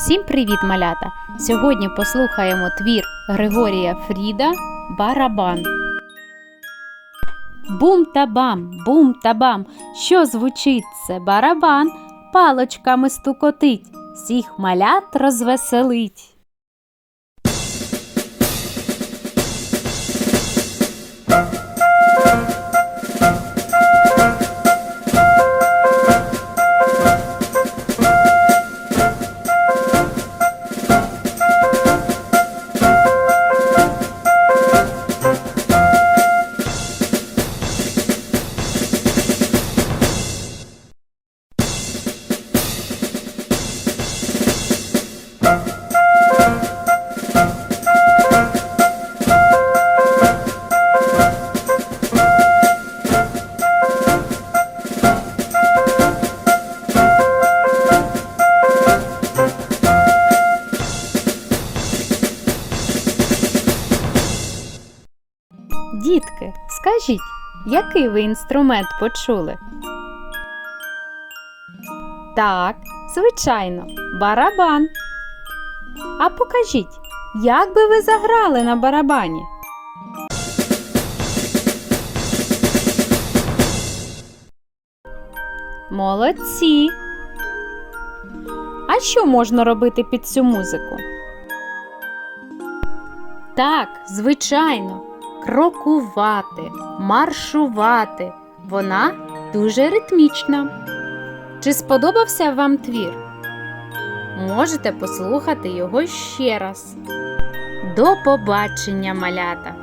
Всім привіт, малята! Сьогодні послухаємо твір Григорія Фріда Барабан. Бум та бам, бум та бам. Що звучить це барабан? Палочками стукотить, всіх малят розвеселить. Дітки, скажіть, який ви інструмент почули? Так, звичайно, барабан. А покажіть, як би ви заграли на барабані? Молодці. А що можна робити під цю музику? Так, звичайно, крокувати, маршувати. Вона дуже ритмічна. Чи сподобався вам твір? Можете послухати його ще раз. До побачення, малята!